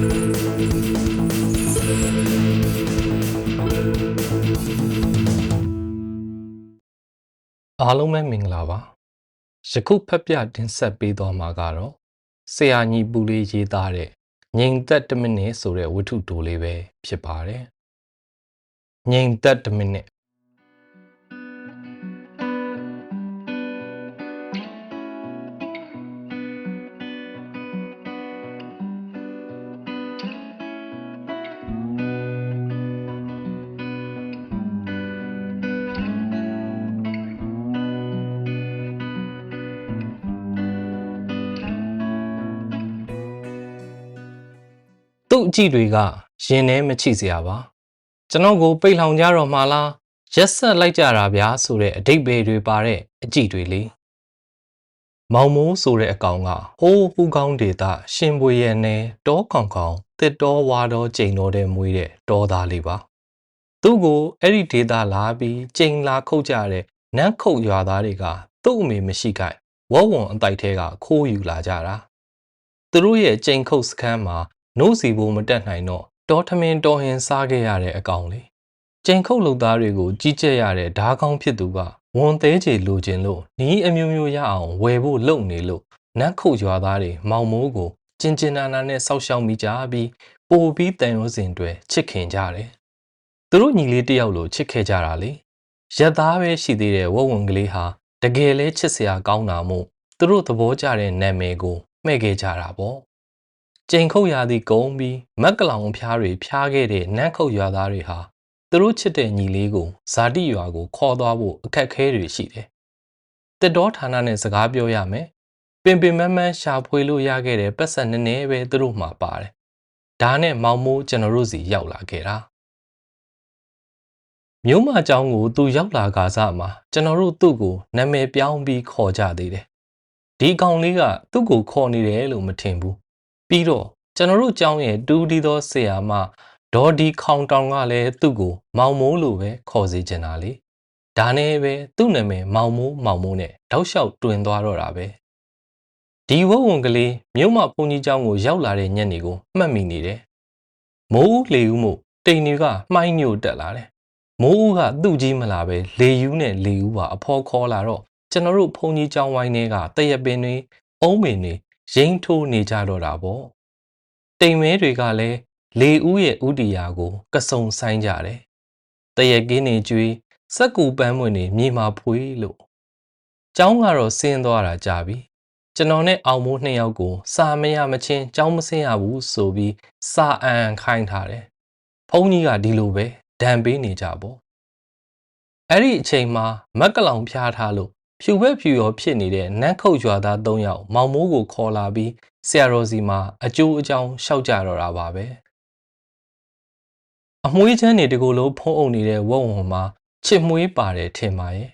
အားလုံးပဲမင်္ဂလာပါယခုဖတ်ပြတင်ဆက်ပေးသွားမှာကတော့ဆရာညီပူလေးရေးသားတဲ့ငိမ်သက်တစ်မိနစ်ဆိုတဲ့ဝတ္ထုတိုလေးပဲဖြစ်ပါတယ်ငိမ်သက်တစ်မိနစ် အကြည့်တွေကရင်ထဲမချိစရာပါကျွန်တော်ကိုပိတ်လောင်ကြတော့မှလားရက်ဆက်လိုက်ကြတာဗျာဆိုတဲ့အတိတ်ဘေတွေပါတဲ့အကြည့်တွေလေမောင်မိုးဆိုတဲ့အကောင်ကဟိုးဟူကောင်းဒေတာရှင်ပွေရဲ့နယ်တောခေါင်ခေါင်တစ်တော်ဝါတော်ကျိန်တော်တဲ့မွေးတဲ့တောသားလေးပါသူ့ကိုအဲ့ဒီဒေတာလာပြီးကျိန်လာခုတ်ကြတဲ့နန်းခုတ်ရွာသားတွေကသူ့အမေမရှိခိုင်ဝေါဝွန်အတိုက်ထဲကခိုးယူလာကြတာသူတို့ရဲ့ကျိန်ခုတ်စခန်းမှာ နှုတ်စီဖို့မတက်နိုင်တော့တောထမင်းတော်ဟင်စားခဲ့ရတဲ့အကောင်လေးကျိန်ခုတ်လုပ်သားတွေကိုကြီးကြက်ရတဲ့ဓာကောင်းဖြစ်သူကဝန်သေးချေလိုချင်လို့နီးအမျိုးမျိုးရအောင်ဝယ်ဖို့လုပ်နေလို့နတ်ခုတ်ရွာသားတွေမောင်မိုးကိုကျင်ကျင်နာနာနဲ့စောက်ရှောက်မိကြပြီးပိုပြီးတန်ရုံးစင်တွေချစ်ခင်ကြတယ်သူတို့ညီလေးတယောက်လိုချစ်ခဲ့ကြတာလေရက်သားပဲရှိသေးတဲ့ဝဝဝင်ကလေးဟာတကယ်လဲချစ်စရာကောင်းတာမို့သူတို့သဘောကျတဲ့နာမည်ကိုမှဲ့ခဲ့ကြတာပေါ့ ကျိန်ခုတ်ရာသီကုန်းပြီးမက်ကလောင်ဖျားတွေဖျားခဲ့တဲ့နန်းခုတ်ရွာသားတွေဟာသူတို့ချစ်တဲ့ညီလေးကိုဇာတိရွာကိုခေါ်သွားဖို့အခက်အခဲတွေရှိတယ်။တက်တော်ဌာနနဲ့စကားပြောရမယ်။ပင်ပင်မန်းမန်းရှာဖွေလို့ရခဲ့တဲ့ပတ်စံနည်းနည်းပဲသူတို့မှပါတယ်။ဒါနဲ့မောင်မိုးကျွန်တော်တို့စီရောက်လာခဲ့တာ။မြို့မအကြောင်းကိုသူရောက်လာကားစားမှာကျွန်တော်တို့သူ့ကိုနာမည်ပြောင်းပြီးခေါ်ကြသေးတယ်။ဒီကောင်လေးကသူ့ကိုခေါ်နေတယ်လို့မထင်ဘူး။ ပြီးတော့ကျွန်တော်တို့ကျောင်းရဲ့တူဒီသောဆရာမဒေါ်ဒီခေါင်တောင်ကလည်းသူ့ကိုမောင်မိုးလိုပဲခေါ်စေချင်တာလေဒါနဲ့ပဲသူ့နာမည်မောင်မိုးမောင်မိုးနဲ့တောက်လျှောက်တွင်သွားတော့တာပဲဒီဝုံဝင်ကလေးမြို့မဘုန်းကြီးကျောင်းကိုရောက်လာတဲ့ညနေကိုမှတ်မိနေတယ်မိုးဦးလေဦးမို့တိန်တွေကမှိုင်းညို့တက်လာတယ်မိုးဦးကသူ့ကြီးမလာပဲလေယူးနဲ့လေဦးပါအဖော်ခေါ်လာတော့ကျွန်တော်တို့ဘုန်းကြီးကျောင်းဝိုင်းတွေကတရက်ပင်တွေအုံးပင်တွေ ရိမ့်ထိုးနေကြတော့တာပေါ့တိမ်မဲတွေကလည်းလေဦးရဲ့ဥတီယာကိုကစုံဆိုင်ကြတယ်။တရက်ကင်းနေကျွေးစက်ကူပန်းမွင်နေမြေမှာဖွေးလို့။ကျောင်းကတော့ဆင်းသွားတာကြာပြီ။ကျွန်တော်နဲ့အောင်မိုးနှစ်ယောက်ကိုစာမရမချင်းကျောင်းမဆင်းရဘူးဆိုပြီးစာအံခိုင်းထားတယ်။ဘုန်းကြီးကဒီလိုပဲဒဏ်ပေးနေကြပေါ့။အဲ့ဒီအချိန်မှာမက်ကလောင်ဖျားထားလို့ ဖြူဘက်ဖြူရောဖြစ်နေတဲ့နန်းခုတ်ရွာသား၃ယောက်မောင်မိုးကိုခေါ်လာပြီးဆရာတော်စီမှာအကျိုးအကြောင်းရှောက်ကြတော့တာပါပဲအမွှေးချမ်းတွေတကူလုံးဖုံးအုပ်နေတဲ့ဝုံဝုံမှာချစ်မွေးပါတယ်ထင်ပါရဲ့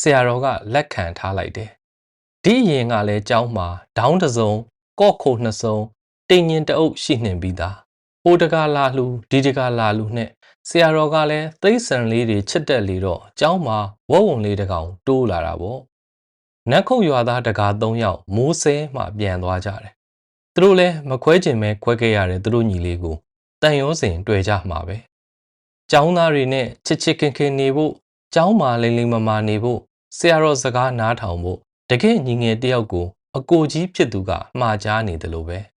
ဆရာတော်ကလက်ခံထားလိုက်တယ်ဒီရင်ကလည်းကြောင်းမှာဒေါင်းတစ်စုံကော့ခုတ်နှစ်စုံတင်ရင်တအုပ်ရှိနှင်ပြီးသားတကလာလှူဒီတကလာလှူနဲ့ဆရာတော်ကလည်းသိဆန်လေးတွေချစ်တက်လေတော့เจ้าမှာဝုံဝုံလေးတကောင်တိုးလာတာပေါ့နတ်ခုတ်ရွာသားတကာ၃ယောက်မိုးဆဲမှပြန်သွားကြတယ်သူတို့လည်းမခွဲကျင်ပဲခွဲခဲ့ရတယ်သူတို့ညီလေးကိုတန်ရောစင်တွေ့ကြမှာပဲ။ကျောင်းသားတွေနဲ့ချစ်ချစ်ခင်ခင်နေဖို့ကျောင်းမှာလိမ့်လိမ့်မမာနေဖို့ဆရာတော်စကားနားထောင်ဖို့တကယ်ညီငယ်တယောက်ကိုအကိုကြီးဖြစ်သူကမှားကြားနေတယ်လို့ပဲ။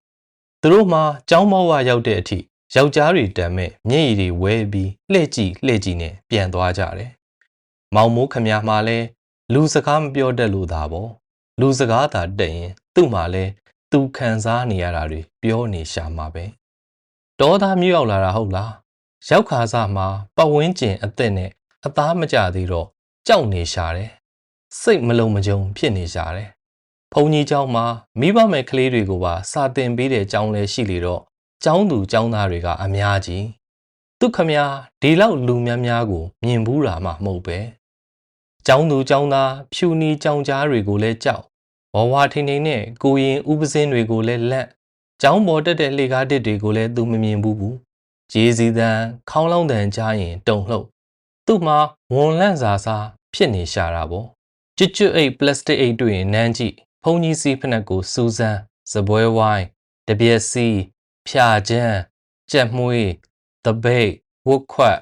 သူတို့မှကျောင်းမောဝရောက်တဲ့အထိယောက်ျားတွေတမ်းမဲ့မျက်ရည်တွေဝဲပြီးလှည့်ကြည့်လှည့်ကြည့်နဲ့ပြန်သွားကြတယ်။မောင်မိုးခမများမှလည်းလူစကားမပြောတတ်လို့သာပေါ့။လူစကားသာတက်ရင်သူ့မှာလဲသူခံစားနေရတာတွေပြောနေရှာမှာပဲ။ဒေါသမြရောက်လာတာဟုတ်လားရောက်ခါစားမှာပတ်ဝန်းကျင်အသက်နဲ့အသားမကြသေးတော့ကြောက်နေရှာတယ်စိတ်မလုံးမကြုံဖြစ်နေရှာတယ် ဘုံကြီးเจ้าမှာမိဘမဲ့ကလေးတွေကိုပါစာတင်ပေးတဲ့เจ้าလဲရှိလေတော့เจ้าသူเจ้าသားတွေကအများကြီးသူခမများဒီလောက်လူများများကိုမြင်ဘူးတာမှမဟုတ်ပဲเจ้าသူเจ้าသားဖြူနီเจ้าကြားတွေကိုလည်းကြောက်ဘဝထင်းထင်းနဲ့ကိုရင်ဥပစင်းတွေကိုလည်းလက်ကျောင်းပေါ်တက်တဲ့လှေကားတစ်တွေကိုလည်းသူမမြင်ဘူးဘူးဂျေးစီတန်ခေါင်းလောင်းတန်ကြားရင်တုံလှုပ်သူ့မှာဝန်လန့်စာစားဖြစ်နေရှာတာပေါ့ကျွတ်ကျွတ်အိတ်ပလတ်စတစ်အိတ်တွေ့ရင်နမ်းကြည့် ဖုန်ကြီးစီဖက်နှက်ကိုစူးစမ်းစပွဲဝိုင်းတပြက်စီဖြာချမ်းကြက်မွေးတပိတ်ဝတ်ခွက်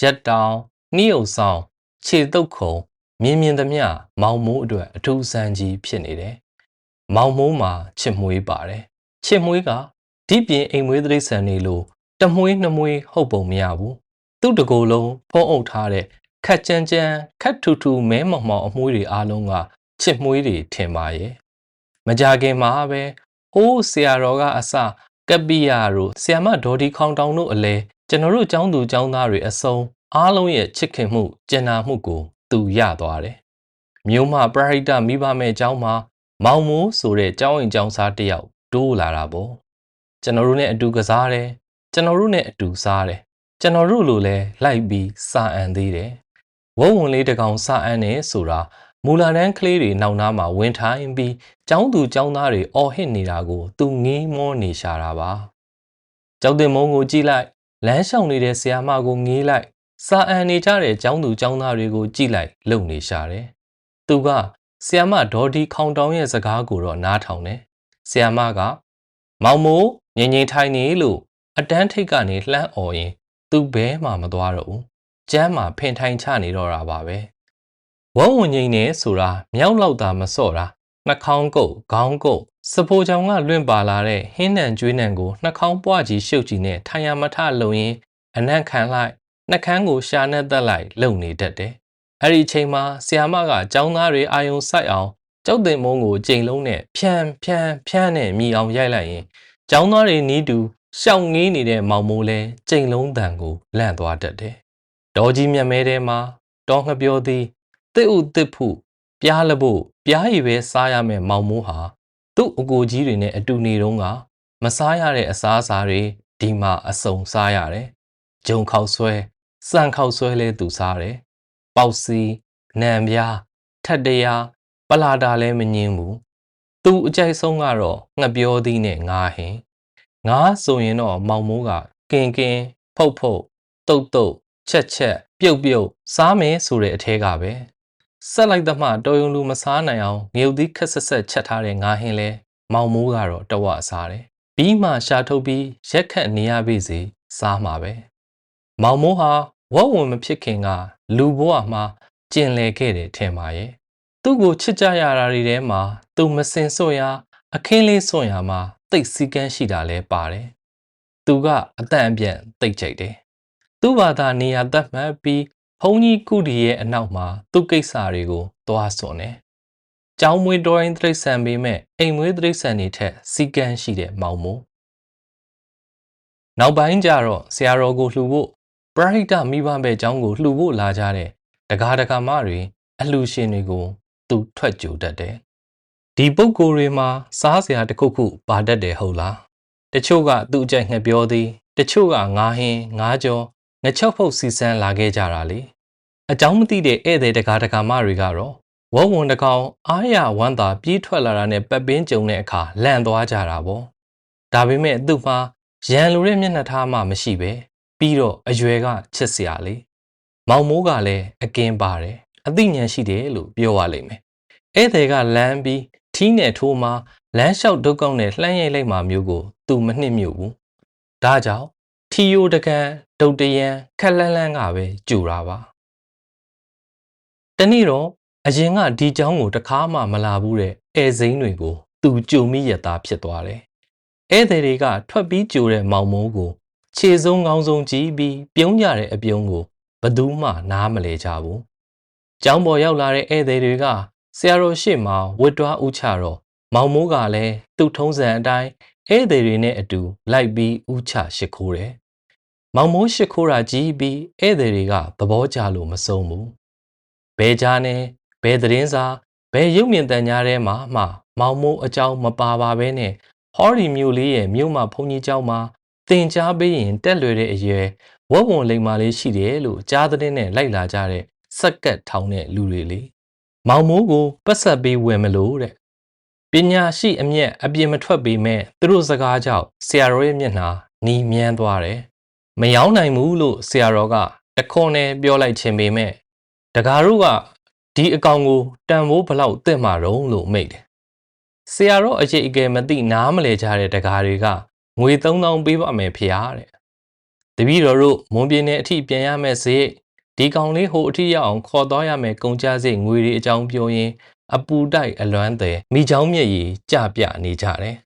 ရက်တောင်နှီးုံဆောင်ခြေတုပ်ခုံမြင်မြင်သမျှမောင်မိုးအတွက်အထူးဆန်းကြီးဖြစ်နေတယ်။မောင်မိုးမှာချစ်မွေးပါတယ်။ချစ်မွေးကဒီပြင်အိမ်မွေးတိရစ္ဆာန်တွေလိုတမွေးနှမွေးဟုတ်ပုံမရဘူး။သူ့တကိုယ်လုံးဖုံးအုပ်ထားတဲ့ခက်ကြမ်းကြမ်းခက်ထူထူမဲမောင်မောင်အမွှေးတွေအားလုံးကချစ်မွေးတွေထင်ပါရဲ့။ မကြခင်မှာပဲဟိုးဆရာတော်ကအစကပ္ပိယတို့ဆ iam မဒေါ်ဒီခေါင်တောင်တို့အလဲကျွန်တော်တို့ចောင်းသူចောင်းသားတွေအစုံအားလုံးရဲ့ချစ်ခင်မှုကျင်နာမှုကိုသူရသွားတယ်။မြို့မှာပရိဟိတမိဘမဲ့ចောင်းမှာမောင်မိုးဆိုတဲ့ចောင်းရင်ចောင်းစားတစ်ယောက်တိုးလာတာပေါ့။ကျွန်တော်တို့နဲ့အတူကစားတယ်။ကျွန်တော်တို့နဲ့အတူစားတယ်။ကျွန်တော်တို့လိုလဲလိုက်ပြီးစာအံသေးတယ်။ဝုံဝင်လေးတစ်ကောင်စာအံနေဆိုတာ မူလာတန်းကလေးတွေနောက်နားမှာဝင်ထိုင်ပြီးចောင်းသူចောင်းသားတွေအော်ဟစ်နေတာကိုသူငေးမောနေရှာတာပါ။ကျောင်းတင်မုံကိုကြည့်လိုက်လမ်းလျှောက်နေတဲ့ဆရာမကိုငေးလိုက်စာအံနေကြတဲ့ចောင်းသူចောင်းသားတွေကိုကြည့်လိုက်လုံနေရှာတယ်။သူကဆရာမဒေါ်ဒီခေါင်တောင်းရဲ့စကားကိုတော့နားထောင်တယ်။ဆရာမကမောင်မိုးငင်ငင်ထိုင်နေလို့အတန်းထိတ်ကနေလှမ်းអော်ရင်သူဘဲမှမသွားတော့ဘူး။ကျမ်းမှာဖင်ထိုင်ချနေတော့တာပါပဲ။ ဝုံဝင်ငိမ့်နေဆိုတာမြောက်လောက်တာမစော့တာနှာခေါင်းကုတ်ခေါင်းကုတ်စပိုချောင်ကလွင့်ပါလာတဲ့ဟင်းနံကျွေးနံကိုနှာခေါင်းပွားကြီးရှုပ်ကြည့်နဲ့ထိုင်ရမထလုံရင်အနံ့ခံလိုက်နှာခမ်းကိုရှာနဲ့တက်လိုက်လုံနေတတ်တယ်။အဲ့ဒီအချိန်မှာဆီယာမကចောင်းသားတွေအာယုံဆိုင်အောင်ကြောက်တင်မုံကိုကြိမ်လုံးနဲ့ဖြန်းဖြန်းဖြန်းနဲ့မြည်အောင်ရိုက်လိုက်ရင်ចောင်းသားတွေနီးတူရှောင်ငေးနေတဲ့မောင်မိုးလဲကြိမ်လုံးတန်ကိုလန့်သွားတတ်တယ်။ဒေါ်ကြီးမြတ်မဲထဲမှာတောငှပြောသည် တစ်ဥတစ်ဖုပြားလဖို့ပြားရည်ပဲစားရမယ်မောင်မိုးဟာသူ့အကိုကြီးတွေနဲ့အတူနေတော့ကမစားရတဲ့အစားအစာတွေဒီမှာအစုံစားရတယ်။ဂျုံခောက်ဆွဲစံခောက်ဆွဲလဲသူစားတယ်။ပေါက်စီနံပြားထက်တရာပလာတာလဲမငင်းဘူး။သူအကြိုက်ဆုံးကတော့ငှက်ပြောသီးနဲ့ငါးဟင်။ငါးဆိုရင်တော့မောင်မိုးကကင်ကင်ဖုတ်ဖုတ်တုတ်တုတ်ချက်ချက်ပြုတ်ပြုတ်စားမယ်ဆိုတဲ့အထဲကပဲ။ ဆက်လိုက်သမှတော်ယုံလူမစားနိုင်အောင်ငရုတ်သီးခက်ဆက်ဆက်ချက်ထားတဲ့ငါးဟင်းလဲမောင်မိုးကတော့တဝစားတယ်။ပြီးမှရှာထုတ်ပြီးရက်ခတ်နေရပြီစီစားမှာပဲ။မောင်မိုးဟာဝက်ဝင်မဖြစ်ခင်ကလူဘဝမှာကျင်လည်ခဲ့တယ်ထင်ပါရဲ့။သူ့ကိုချစ်ကြရတာတွေထဲမှာသူမစင်စွန့်ရအခင်းလေးစွန့်ရမှာတိတ်စီကန်းရှိတာလဲပါတယ်။သူကအတန့်အပြန့်တိတ်ကြိတ်တယ်။သူ့ဘာသာနေရာတတ်မှတ်ပြီးဘုံ ကြီးကုတီရဲ့အနောက်မှာသူ့ကိစ္စတွေကိုသွားစွန့်တယ်။ကျောင်းမွေးတော်ရင်တိရစ္ဆာန်ပေမဲ့အိမ်မွေးတိရစ္ဆာန်တွေထက်စီကန်းရှိတဲ့မောင်မို့နောက်ပိုင်းကျတော့ဆရာတော်ကိုလှူဖို့ပရိဟိတမိဘပဲကျောင်းကိုလှူဖို့လာကြတဲ့တကားတကာမတွေအလှူရှင်တွေကိုသူထွက်ကြိုတတ်တယ်။ဒီပုံကိုယ်တွေမှာစားစရာတစ်ခုခုပါတတ်တယ်ဟုတ်လား။တချို့ကသူ့အကြိုက်ငှက်ပြောသည်တချို့ကငါးဟင်းငါးကြော ငချုပ်ဖုတ်စီစမ်းလာခဲ့ကြတာလေအကြောင်းမသိတဲ့ဧည့်သည်တကာတကာမတွေကတော့ဝုံဝန်တကောင်အားရဝမ်းသာပြေးထွက်လာတာနဲ့ပတ်ပင်းကြုံတဲ့အခါလန့်သွားကြတာပေါ့ဒါပေမဲ့သူ့မှာရန်လိုတဲ့မျက်နှာထားမှမရှိပဲပြီးတော့အရွယ်ကချစ်စရာလေမောင်မိုးကလည်းအကင်းပါတယ်အသိဉာဏ်ရှိတယ်လို့ပြောရလိမ့်မယ်ဧည့်သည်ကလမ်းပြီးထီးနဲ့ထိုးမှာလမ်းလျှောက်ဒုက္ကောက်နဲ့လှမ်းရိုက်လိုက်မှမျိုးကိုသူမနှိမ့်မြုပ်ဘူးဒါကြောင့်ထီယိုတကန် ဒုတ်တရန်ခက်လန်းလန်းကပဲကြူတာပါတနေ့တော့အရင်ကဒီเจ้าကိုတခါမှမလာဘူးတဲ့ဧည့်စိမ်းတွေကိုသူကြုံမိရတာဖြစ်သွားတယ်ဧည့်သည်တွေကထွက်ပြီးကြိုတဲ့မောင်မိုးကိုခြေစုံကောင်းဆုံးကြည့်ပြီးပြုံးကြတဲ့အပြုံးကိုဘသူမှနားမလဲကြဘူးเจ้าပေါ်ရောက်လာတဲ့ဧည့်သည်တွေကဆရာတော်ရှေ့မှာဝတ်တွားဥချတော့မောင်မိုးကလည်းသူ့ထုံးစံအတိုင်းဧည့်သည်တွေနဲ့အတူလိုက်ပြီးဥချရှိခိုးတယ် မောင်မိုးရှိခိုးတာကြီးပြီးဧည့်သည်တွေကသဘောကျလို့မဆုံးဘူးဘဲကြားနဲ့ဘဲသတင်းစာဘဲရုပ်မြင်တန်ကြားထဲမှာမှမောင်မိုးအကြောင်းမပါပါဘဲနဲ့ဟောဒီမျိုးလေးရဲ့မြို့မှာဘုန်းကြီးเจ้าမှာတင်ကြားပေးရင်တက်လွယ်တဲ့အရွယ်ဝက်ဝံလိမ်မာလေးရှိတယ်လို့ကြားတဲ့နဲ့လိုက်လာကြတဲ့စက်ကတ်ထောင်းတဲ့လူတွေလေမောင်မိုးကိုပတ်ဆက်ပေးဝင်မလို့တဲ့ပညာရှိအမျက်အပြင်းမထွက်ပေမဲ့သူတို့စကားကြောင့်ဆရာတော်ရဲ့မျက်နှာနီးမြန်းသွားတယ် မယောင်းနိုင်ဘူးလို့ဆရာတော်ကတခွန်းနဲ့ပြောလိုက်ခြင်းပေမဲ့တကားတို့ကဒီအကောင်ကိုတန်ဖိုးဘလောက်တက်မှာတော့လို့မိတ်တယ်ဆရာတော်အရေးအကယ်မသိနားမလဲကြတဲ့တကားတွေကငွေ3000ပေးပါမယ်ဖေဟာတဲ့တပည့်တော်တို့မွန်ပြင်းနဲ့အထိပြန်ရမယ်စေဒီကောင်လေးဟိုအထိရအောင်ခေါ်သွားရမယ်ကုန်ကြစိတ်ငွေတွေအကြောင်းပြောရင်းအပူတိုက်အလွမ်းတယ်မိချောင်းမျက်ရည်ကြပြနေကြတယ်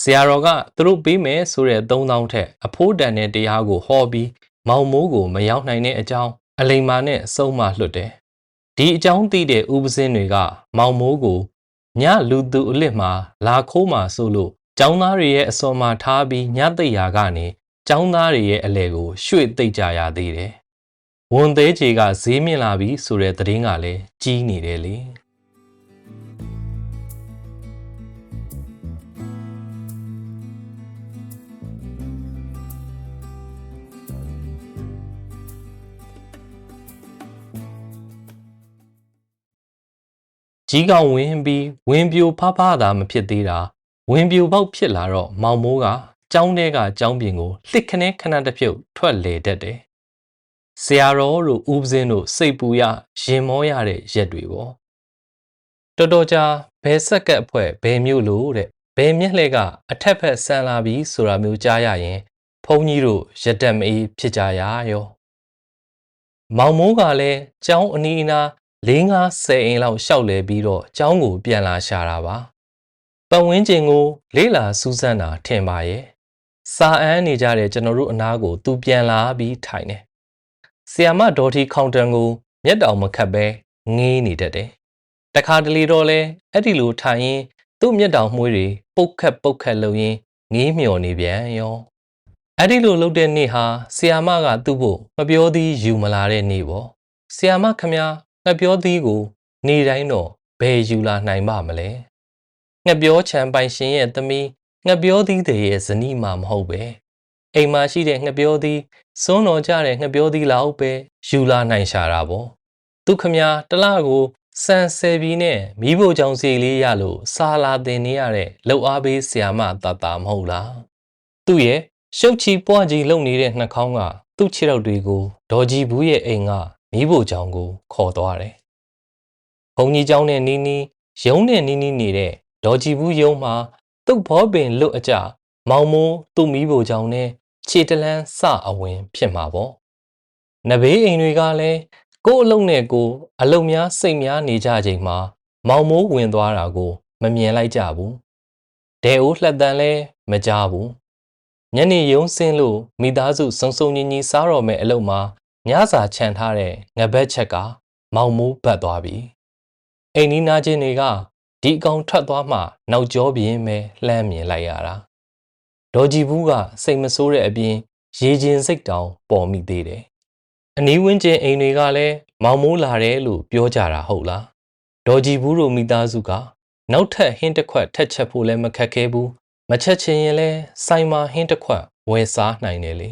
ဆရာတော်ကသူတို့ပေးမယ်ဆိုတဲ့3000ထက်အဖိုးတန်တဲ့တရားကိုဟောပြီးမောင်မိုးကိုမရောက်နိုင်တဲ့အကြောင်းအလိမ္မာနဲ့အဆုံးမလွတ်တယ်ဒီအကြောင်းသိတဲ့ဥပစင်းတွေက မောင်မိုးကိုညလူသူအလစ်မှာလာခိုးမှာဆိုလို့ចောင်းသားတွေရဲ့အစော်မှာထားပြီးညသိပ်ရာကနေចောင်းသားတွေရဲ့အလဲကိုရွှေ့သိပ်ကြရသေးတယ်။ဝန်သေးချေကဈေးမြင့်လာပြီဆိုတဲ့သတင်းကလည်းကြီးနေတယ်လေ။ ကြီးကောင်ဝင်ပြီးဝင်ပြိုဖဖသာမဖြစ်သေးတာဝင်ပြိုပေါက်ဖြစ်လာတော့မောင်မိုးကကြောင်းထဲကကြောင်းပြင်ကိုလှစ်ခနဲခဏတစ်ဖြုတ်ထွက်လေတတ်တယ်။ဆရာတော်တို့ဦးပစင်းတို့စိတ်ပူရရင်မောရတဲ့ရက်တွေပေါ့။တော်တော်ကြာဘဲဆက်ကက်အဖွဲ့ဘဲမျိုးလို့တဲ့ဘဲမျက်လှဲကအထက်ဖက်ဆန်လာပြီးဆိုတာမျိုးကြားရရင်ဘုန်းကြီးတို့ရက်တက်မအေးဖြစ်ကြရရော။မောင်မိုးကလည်းကြောင်းအနီးအနား ၄၅ဆယ်အိမ်လောက်ရှောက်လဲပြီးတော့ကျောင်းကိုပြန်လာရှာတာပါပတ်ဝန်းကျင်ကို လေးလာစူးစမ်းတာထင်ပါရဲ့စာအမ်းနေကြတဲ့ကျွန်တော်တို့အနားကိုသူပြန်လာပြီးထိုင်တယ်ဆီယာမဒေါ်ထီခေါင်တန်ကိုမျက်တောင်မခတ်ပဲငေးနေတတ်တယ်တခါတလေတော့လဲအဲ့ဒီလိုထိုင်ရင်သူ့မျက်တောင်မှွေးတွေပုတ်ခတ်ပုတ်ခတ်လုံရင်းငေးမျော်နေပြန်ရောအဲ့ဒီလိုလုပ်တဲ့နေ့ဟာဆီယာမကသူ့ဖို့မပြောသေးယူမလာတဲ့နေ့ပေါ့ဆီယာမခမ ငှက်ပြောသီးကိုနေတိုင်းတော့ဘယ်ယူလာနိုင်ပါမလဲငှက်ပြောချံပိုင်ရှင်ရဲ့သမီးငှက်ပြောသီးတဲ့ရဲ့ဇနီးမှမဟုတ်ပဲအိမ်မှာရှိတဲ့ငှက်ပြောသီးစွန်းတော်ကြတဲ့ငှက်ပြောသီးလောက်ပဲယူလာနိုင်ရှာတာပေါ့သူခမတလကိုစံဆယ်ပြီးနဲ့မိဖို့ကြောင့်စီလေးရလို့စာလာတင်နေရတဲ့လှုပ်အားပေးဆရာမတာတာမဟုတ်လားသူ့ရဲ့ရှုပ်ချီပွားကြီးလုံနေတဲ့နှာခေါင်းကသူ့ခြေထောက်တွေကိုဒေါ်ကြီးဘူးရဲ့အိမ်က မိဖို့ကြောင့်ကိုခေါ်သွားတယ်။ဘုံကြီးကျောင်းနဲ့နီးနီးရုံးနဲ့နီးနီးနေတဲ့ဒေါ်ကြည်ဘူးရုံးမှာသူ့ဘောပင်လွတ်အကြမောင်မိုးသူ့မိဖို့ကြောင့်နဲ့ခြေတလန်းစအဝင် ဖြစ်မှာပေါ့။နဘေးအိမ်တွေကလည်းကို့အလုံးနဲ့ကိုအလုံးများစိတ်များနေကြချိန်မှာ မောင်မိုးဝင်သွားတာကို မမြင်လိုက်ကြဘူး။ဒဲအိုးလှက်တန်လဲမကြဘူး။ညနေရုံးဆင်းလို့မိသားစုစုံစုံညီညီစားတော့မဲ့အလုပ်မှာ ညစာခြံထားတဲ့ငဘက်ချက်က မောင်မိုးပတ်သွားပြီအိမ်နီးနားချင်းတွေကဒီအကောင်ထွက်သွားမှနောက်ကျောပြင်းပဲလှမ်းမြင်လိုက်ရတာဒေါ်ကြည်ဘူးကစိတ်မဆိုးတဲ့အပြင်ရေချင်းစိတ်တောင်ပေါ်မိသေးတယ်အနီးဝန်းကျင်အိမ်တွေကလည်းမောင်မိုးလာတယ်လို့ပြောကြတာဟုတ်လားဒေါ်ကြည်ဘူးတို့မိသားစုကနောက်ထပ်ဟင်းတစ်ခွက်ထက်ချက်ဖို့လည်းမခက်ခဲဘူးမချက်ချင်ရင်လဲဆိုင်မှာဟင်းတစ်ခွက်ဝယ်စားနိုင်တယ်လေ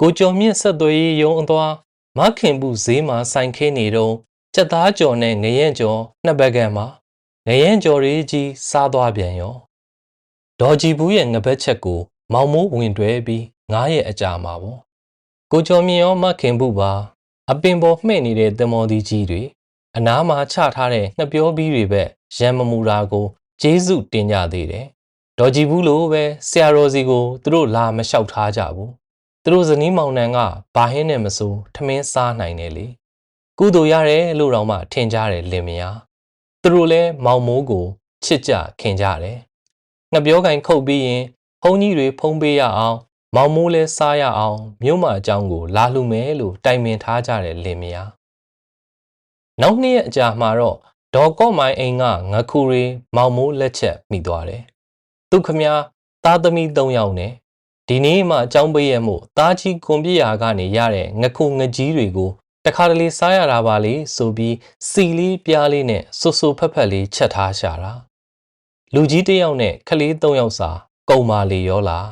ကိုကျော်မြင့်ဆက်သွေးရေးရုံးအသွားမခင်ဘူးဈေးမှာဆိုင်ခင်းနေတော့ကြက်သားကြော်နဲ့ငရဲကြော်နှစ်ဘက်ကန်မှာငရဲကြော်ရေးကြီးစားသွားပြန်ရောဒေါ်ကြည်ဘူးရဲ့ငပတ်ချက်ကို မောင်မိုးဝင်တွဲပြီးငားရဲ့အကြာမှာပေါ့ကိုကျော်မြင့်ရောမခင်ဘူးပါ အပင်ပေါ်မှဲ့နေတဲ့သမော်ဒီကြီးတွေအနားမှာချထားတဲ့ငှပြောပြီးတွေပဲရံမမူတာကိုကျေးဇူးတင်ကြသေးတယ်ဒေါ်ကြည်ဘူးလိုပဲဆရာတော်စီကိုသူတို့လာမလျှောက်ထားကြဘူး သူတို့ဇနီးမောင်နှံကဘာဟင်းနဲ့မစိုးထမင်းစားနိုင်တယ်လေကုသိုလ်ရတယ်လို့တော့မှထင်ကြတယ်လင်မယားသူတို့လည်းမောင်မိုးကိုချစ်ကြခင်ကြတယ်ငှပြောကင်ခုတ်ပြီးရင်ဘုန်းကြီးတွေဖုံးပေးရအောင်မောင်မိုးလဲစားရအောင်မြို့မအကြောင်းကို လာလှူမယ်လို့တိုင်ပင်ထားကြတယ်လင်မယားနောက်နှစ်ရက်အကြာမှာတော့ဒေါ်ကော့မိုင်အိမ်ကငခုရီမောင်မိုးလက်ချက်မိသွားတယ်သူခမသားသမီး၃ယောက်နဲ့ ဒီနေ့မှအကြောင်းပေးရမှုတားချီကွန်ပြရာကနေရတဲ့ငခုငကြီးတွေကိုတခါတလေစားရတာပါလေဆိုပြီးစီလေးပြားလေးနဲ့ဆူဆူဖက်ဖက်လေးချက်ထားရှာတာလူကြီးတစ်ယောက်နဲ့ကလေး၃ယောက်စာကုံမာလေရောလား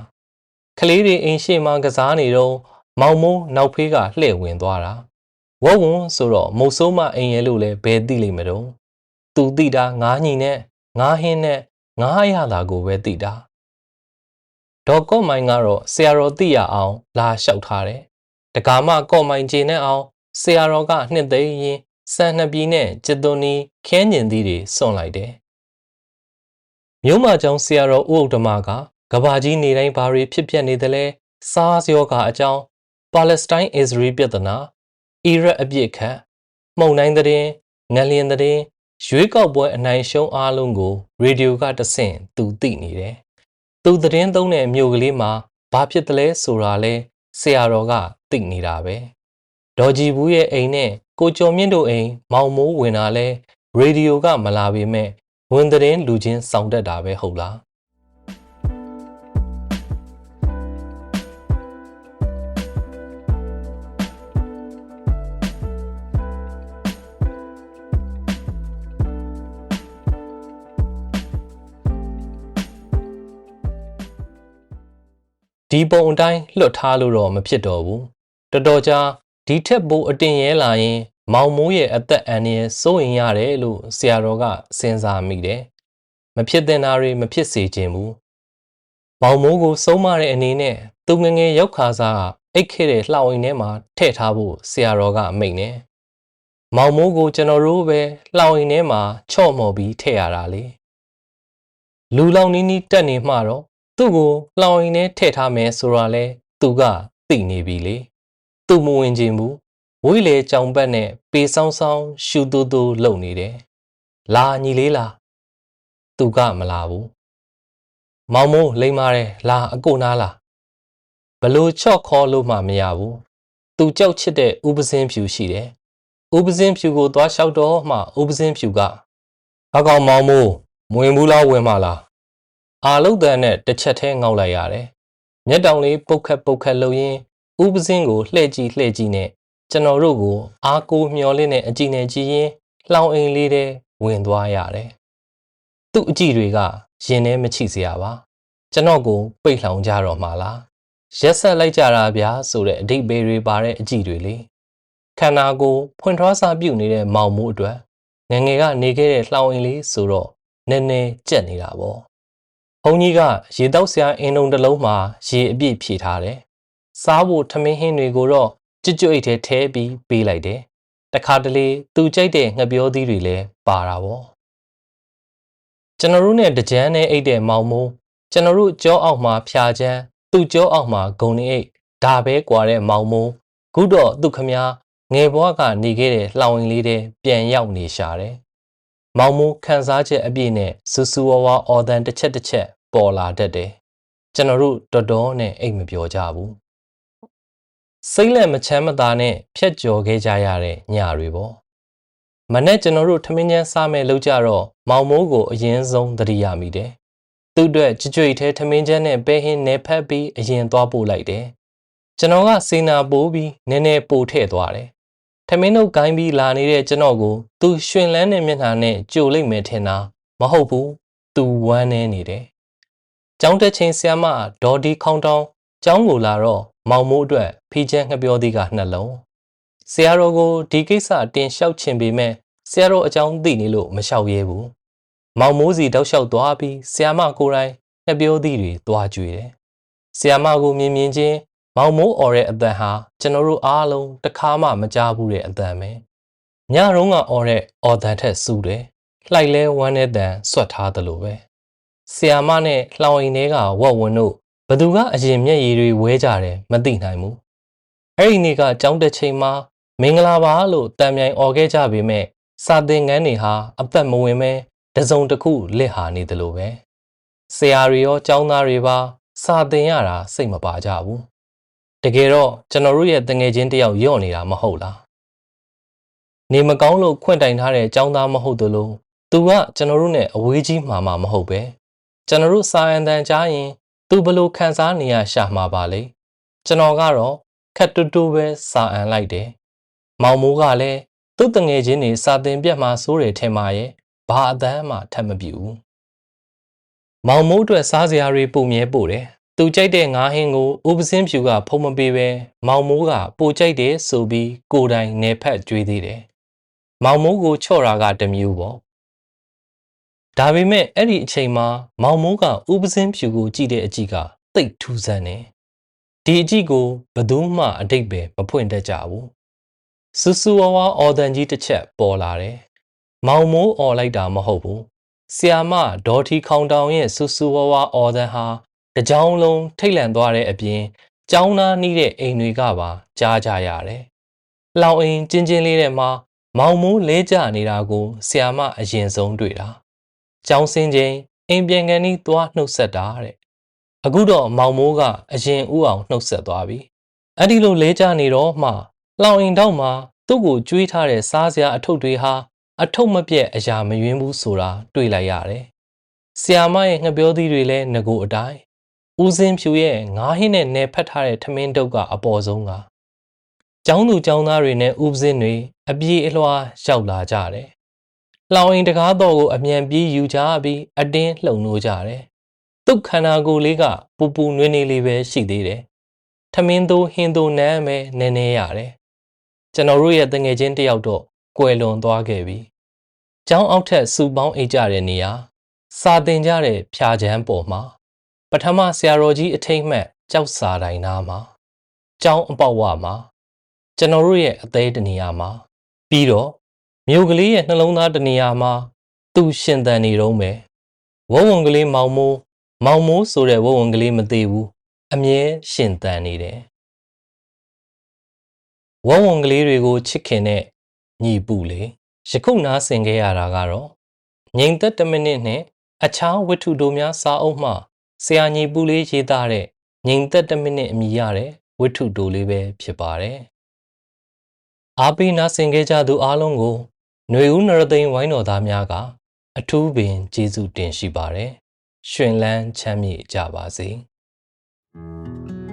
ကလေးတွေအိမ်ရှိမှကစားနေတော့မောင်မိုးနောက်ဖေးကလှည့်ဝင်သွားတာဝဝွန်းဆိုတော့မုတ်ဆိုးမအိမ်ရဲလို့လဲဘယ်သိလိမ့်မတော့သူသိတာငားညီနဲ့ငားဟင်းနဲ့ငားရတာကိုပဲသိတာ ဒေါ်ကော့မိုင်ကတော့ဆရာတော်သိရအောင်လာလျှောက်ထားတယ်။တကာမကော့မိုင်ကျေနဲ့အောင်ဆရာတော်ကနှစ်သိမ်းရင်စံနှစ်ပြည်နဲ့จิตသွန်နီခင်းကျင်သီးတွေစွန့်လိုက်တယ်။မြို့မကျောင်းဆရာတော်ဦးဥဒ္ဓမကကဘာကြီးနေတိုင်းဘာတွေဖြစ်ပျက်နေသလဲစားစယောကအကြောင်းပါလက်စတိုင်းအစ္စရေးပြဿနာအီရတ်အပြစ်ခတ်မှုန်တိုင်းသတင်းငလျင်သတင်းရွေးကောက်ပွဲအနိုင်ရှုံးအားလုံးကိုရေဒီယိုကတဆင့်သူသိနေတယ် သူသတင်းသုံးတဲ့အမျိုးကလေးမှာဘာဖြစ်တယ်လဲဆိုတာလဲဆရာတော်ကသိနေတာပဲဒေါ်ကြည်ဘူးရဲ့အိမ်နဲ့ကိုကျော်မြင့်တို့အိမ်မောင်မိုးဝင်တာလဲရေဒီယိုကမလာပေမဲ့ဝန်သတင်းလူချင်းစောင့်တက်တာပဲဟုတ်လား ဒီပုံအတိုင်းလွတ်ထားလို့တော့မဖြစ်တော့ဘူးတော်တော်ကြာဒီထက်ပိုအတင်ရဲလာရင် မောင်မိုးရဲ့အသက်အန္တရာယ်စိုးရင်ရတယ်လို့ဆရာတော်ကစဉ်းစားမိတယ်မဖြစ်တဲ့နာတွေမဖြစ်စေခြင်းဘူးမောင်မိုးကိုစုံမတဲ့အနေနဲ့သူငငယ်ရောက်ခါစားအိတ်ခဲ့တဲ့လှောင်အိမ်ထဲမှာထည့်ထားဖို့ဆရာတော်ကမိန့်တယ်မောင်မိုးကိုကျွန်တော်တို့ပဲလှောင်အိမ်ထဲမှာချော့မော်ပြီးထည့်ရတာလေလူလောင်နီးနီးတက်နေမှတော့ သူ့ကိုလှောင်ရင်ထဲထည့်ထားမယ်ဆိုတာလဲသူကသိနေပြီလေသူမဝင်ခြင်းဘူးဝိလေကြောင်ဘက်နဲ့ပေဆောင်ဆောင်ရှူတူတူလုံနေတယ်လာညီလေးလာသူကမလာဘူးမောင်မိုးလိမ့်မာတယ်လာအကိုနားလာဘလို့ချော့ခေါ်လို့မှမရဘူးသူကြောက်ချစ်တဲ့ဥပစင်းဖြူရှိတယ်ဥပစင်းဖြူကိုသွားလျှောက်တော့မှဥပစင်းဖြူကအကောင်မောင်မိုးမဝင်ဘူးလားဝင်မလား အာလုတ်တန်နဲ့တစ်ချက်ထဲငေါက်လိုက်ရတယ်။မျက်တောင်လေးပုတ်ခတ်ပုတ်ခတ်လှုပ်ရင်းဥပစင်းကိုလှဲ့ကြည့်လှဲ့ကြည့်နဲ့ကျွန်တော်တို့ကိုအားကိုးမျောလင့်တဲ့အကြည့်နဲ့ကြည့်ရင်လှောင်အိမ်လေးထဲဝင်သွားရတယ်။သူ့အကြည့်တွေကရင်ထဲမချိစရာပါ။ကျွန်တော်ကိုပိတ်လှောင်ကြတော့မှလား။ရက်ဆက်လိုက်ကြတာဗျာဆိုတဲ့အဓိပ္ပာယ်တွေပါတဲ့အကြည့်တွေလေ။ခန္ဓာကိုယ်ဖွင့်ထွားစားပြုတ်နေတဲ့မောင်မိုးအတွက်ငယ်ငယ်ကနေခဲ့တဲ့လှောင်အိမ်လေးဆိုတော့နည်းနည်းကြက်နေတာပေါ့။ ဘုန်းကြီးကရေတောက်ဆရာအင်းုံတစ်လုံးမှာရေအပြည့်ဖြည့်ထားတယ်။စားဖို့ထမင်းဟင်းတွေကိုတော့ကြွကြွအိတ်ထဲထဲပြီးပေးလိုက်တယ်။တခါတလေသူကြိုက်တဲ့ငှက်ပြောသီးတွေလည်းပါတာပေါ့။ကျွန်တော်တို့နဲ့တကြမ်းနဲ့အိတ်တဲ့မောင်မိုးကျွန်တော်တို့ကြောအောက်မှာဖြာချမ်းသူ့ကြောအောက်မှာဂုံနေအိတ်ဒါပဲကွာတဲ့မောင်မိုးခုတော့သူ့ခမားငယ်ဘွားကနေခဲ့တဲ့လှောင်ရင်လေးတွေပြန်ရောက်နေရှာတယ်။မောင်မိုးခန်းစားချက်အပြည့်နဲ့စူစူဝါဝါအော်တန်တစ်ချက်တစ်ချက် ပေါ်လာတတ်တယ်။ကျွန်တော်တို့တော်တော်နဲ့အိတ်မပြောကြဘူး။စိတ်လက်မချမ်းမသာနဲ့ဖြတ်ကျော်ခဲ့ကြရတဲ့ညတွေပေါ့။မနေ့ကျွန်တော်တို့ထမင်းချမ်းစားမဲ့လောက်ကြတော့မောင်မိုးကိုအရင်ဆုံးသတိရမိတယ်။သူ့အတွက်ကြွကြွိထဲထမင်းချမ်းနဲ့ပဲဟင်းနယ်ဖက်ပြီးအရင်သွားပို့လိုက်တယ်။ကျွန်တော်ကစေနာပိုးပြီးနည်းနည်းပိုထည့်သွားတယ်။ထမင်းတို့ဂိုင်းပြီးလာနေတဲ့ကျွန်တော်ကိုသူရှင်လန်းတဲ့မျက်နှာနဲ့ကြိုလိုက်မယ်ထင်တာမဟုတ်ဘူး။ तू ဝမ်းနေနေတယ်။ ကျောင်းတက်ချိန်ဆရာမဒေါ်ဒီခေါင်တောင်းကျောင်းကိုလာတော့မောင်မိုးအတွက်ဖီးချမ်းငှက်ပြောသီးကနှလုံးဆရာတော်ကိုဒီကိစ္စတင်လျှောက်ချင်ပေမဲ့ဆရာတော်အကြောင်းသိနေလို့မလျှောက်ရဲဘူး။မောင်မိုးစီတောက်လျှောက်သွားပြီးဆရာမကိုယ်တိုင်ငှက်ပြောသီးတွေသွားကြွေတယ်။ဆရာမကိုမြင်မြင်ချင်းမောင်မိုးអော်တဲ့အတန်ဟာကျွန်တော်တို့အားလုံးတစ်ခါမှမကြားဘူးတဲ့အတန်ပဲ။ညတုန်းကអော်တဲ့អော်တန်ထက်စူးတယ်။လှိုက်လဲဝမ်းတဲ့တန်ဆွတ်ထားသလိုပဲ။ ဆရာမနဲ့လှောင်အိမ်ထဲကဝက်ဝန်းတို့ဘသူကအရင်မျက်ရည်တွေဝဲကြတယ်မသိနိုင်ဘူး။အဲ့ဒီနေ့ကကြောင်းတက်ချိန်မှာမင်္ဂလာပါလို့တံမြိုင်អော်ခဲ့ကြပေမဲ့စာသင်ခန်းတွေဟာအသက်မဝင်ပဲတစုံတစ်ခုလစ်ဟာနေသလိုပဲ။ဆရာတွေရောကျောင်းသားတွေပါ စာသင်ရတာစိတ်မပါကြဘူး။တကယ်တော့ကျွန်တော်တို့ရဲ့တငယ်ချင်းတယောက်ယော့နေတာမဟုတ်လား။နေမကောင်းလို့ခွင့်တိုင်ထားတဲ့ကျောင်းသားမဟုတ်သလိုသူကကျွန်တော်တို့နဲ့အဝေးကြီးမှာမှမဟုတ်ပဲ ကျွန်တော်တို့စာအန်တန်ကြားရင် သူဘလို့ခံစားနေရရှာမှာပါလေကျွန်တော်ကတော့ခက်တူတူပဲစာအန်လိုက်တယ်မောင်မိုးကလည်းသူ့တငယ်ချင်းတွေစာသင်ပြတ်မှာစိုးတယ်ထင်ပါရဲ့ဘာအတန်းမှထပ်မပြူဘူးမောင်မိုးအတွက်စားစရာတွေပုံမြဲပို့တယ်သူကြိုက်တဲ့ငါးဟင်းကိုဥပစင်းဖြူကဖုံးမပေးပဲမောင်မိုးကပိုကြိုက်တယ်ဆိုပြီးကိုယ်တိုင်နေဖက်ကြွေးသေးတယ်မောင်မိုးကိုချော့တာကတစ်မျိုးပေါ့ ဒါပေမဲ့အဲ့ဒီအချိန်မှာမောင်မိုးကဥပစင်းဖြူကိုကြည့်တဲ့အကြည့်ကတိတ်ထူးဆန်းတယ်ဒီအကြည့်ကိုဘယ်သူမှအတိတ်ပဲမဖွင့်တတ်ကြဘူးစူစူဝါဝါအော်တန်ကြီးတစ်ချက်ပေါ်လာတယ်မောင်မိုးអော်လိုက်တာမဟုတ်ဘူးဆီယာမဒေါ်ထီခေါင်တောင်ရဲ့စူစူဝါဝါအော်တန်ဟာတစ်ကြောင်းလုံးထိတ်လန့်သွားတဲ့အပြင်ကြောင်းသားနှီးတဲ့အိမ်တွေကပါကြားကြရတယ်။လောင်အိမ်ကျင်းချင်းလေးထဲမှာမောင်မိုးလဲကျနေတာကိုဆီယာမအရင်ဆုံးတွေ့တာ။ ကြောင်းစင်းချင်းအိမ်ပြန်ကန်ဤသွားနှုတ်ဆက်တာတဲ့။အခုတော့မောင်မိုးကအရင်ဥအောင်နှုတ်ဆက်သွားပြီ။အဲ့ဒီလိုလဲကျနေတော့မှလောင်အိမ်တော့မှသူ့ကိုကျွေးထားတဲ့စားစရာအထုပ်တွေဟာအထုပ်မပြက်အရာမယွင်းဘူးဆိုတာတွေ့လိုက်ရတယ်။ဆီယာမရဲ့ငှက်ပြောသီးတွေလည်းငကိုအတိုင်းဦးစင်းဖြူရဲ့ငါးဟင်းနဲ့နယ်ဖက်ထားတဲ့ထမင်းတုပ်ကအပေါ်ဆုံးကကျောင်းသူကျောင်းသားတွေနဲ့ဦးစင်းတွေအပြေးအလွှာရောက်လာကြတယ်။ လောင်အိမ်တကားတော်ကိုအမြန်ပြေးယူကြပြီးအတင်းလှုံလို့ကြတယ်။သူ့ခန္ဓာကိုယ်လေးကပူပူနွေးနွေးလေးပဲရှိသေးတယ်။ထမင်းသိုးဟင်းသိုးနမ်းပဲနည်းနည်းရတယ်။ကျွန်တော်တို့ရဲ့တငယ်ချင်းတယောက်တော့ကွယ်လွန်သွားခဲ့ပြီ။ကျောင်းအောက်ထက်စူပေါင်းအိတ်ကြတဲ့နေရာစာတင်ကြတဲ့ဖြာချမ်းပေါ်မှာပထမဆရာတော်ကြီးအထိမ့်မှတ်ကြောက်စာတိုင်နာမှာကျောင်းအပေါက်ဝမှာကျွန်တော်တို့ရဲ့အသေးတနေရာမှာပြီးတော့ မြို့ကလေးရဲ့နှလုံးသားတနေရာမှာသူရှင်သန်နေတော့မယ်ဝုံဝင်ကလေးမောင်မိုးမောင်မိုးဆိုတဲ့ဝုံဝင်ကလေးမသေးဘူးအမြဲရှင်သန်နေတယ်ဝုံဝင်ကလေးတွေကိုချစ်ခင်တဲ့ညီပူလေယခုနားဆင်ခဲ့ရတာကတော့ငိမ်သက်တစ်မိနစ်နဲ့အခြားဝတ္ထုတို့များစာအုပ်မှဆရာညီပူလေးရေးသားတဲ့ငိမ်သက်တစ်မိနစ်အမည်ရတဲ့ဝတ္ထုတိုလေးပဲဖြစ်ပါတယ်။အားပေးနာဆင်ခဲ့ကြသူအားလုံးကို ຫນွေဦးနရသိန်းဝိုင်းတော်သားများကအထူးပင်ကျေးဇူးတင်ရှိပါတယ်။ရှင်လန်းချမ်းမြေ့ကြပါစေ။